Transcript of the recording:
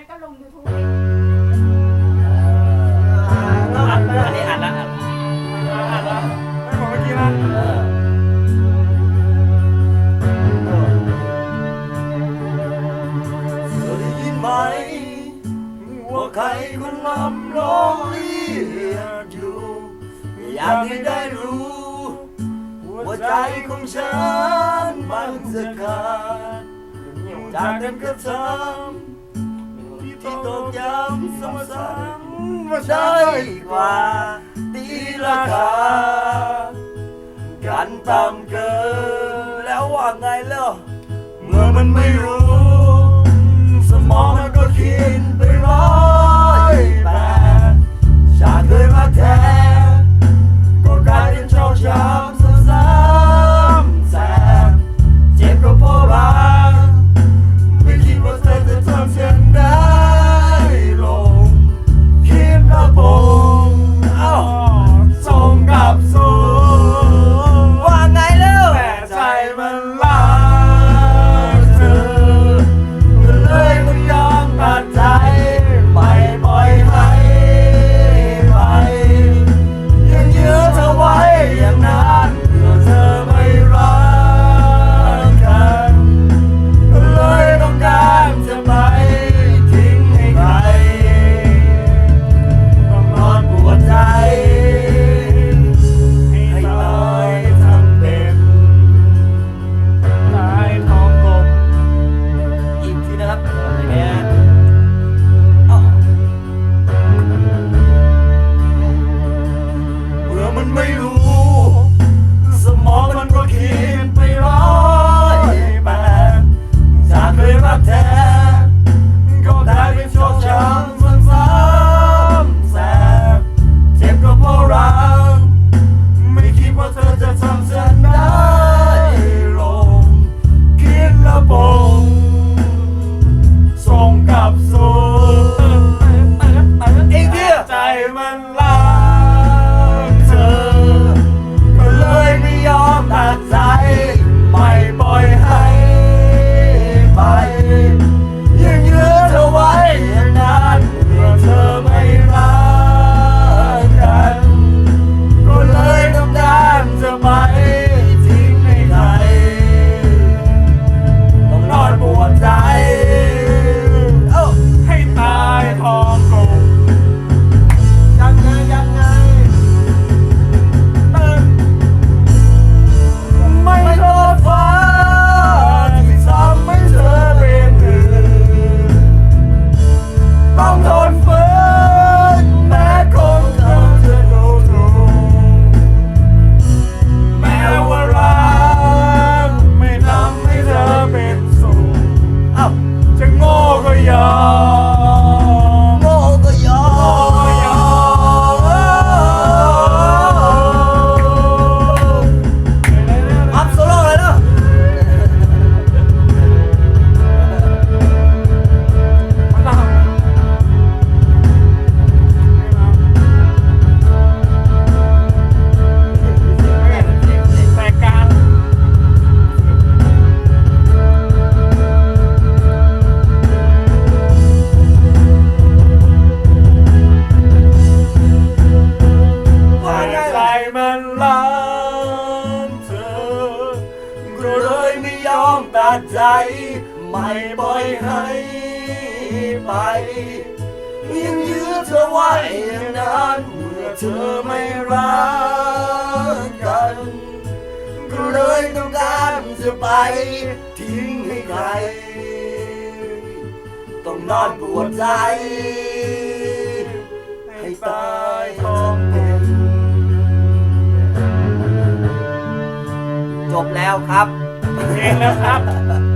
แล้วก็ลงยูทูบเองอัดอันนี้อัดละอัดอัดละไม่บอกเมื่อกี้นะไหมว่าใครคนนำร้องเรียกอยู่อยากให้ได้รู้ ว่าใจของฉันมันจะขาดจากเดิมกับซ้ำ ที่ตกย้ำซ้ำซ้ำได้กว่าตีราคากันตามเกินแล้วว่าไงเล่าเมื่อมันไม่รู้ Thank you. ใจไม่ปล่อยให้ไปยังยื้อเธอไว้นานเมื่อเธอไม่รักกันก็เลยต้องการจะไปทิ้งให้ใคร ต้องนอนปวดใจ ให้ตายทั้เป็นจบแล้วครับ เองแล้วครับ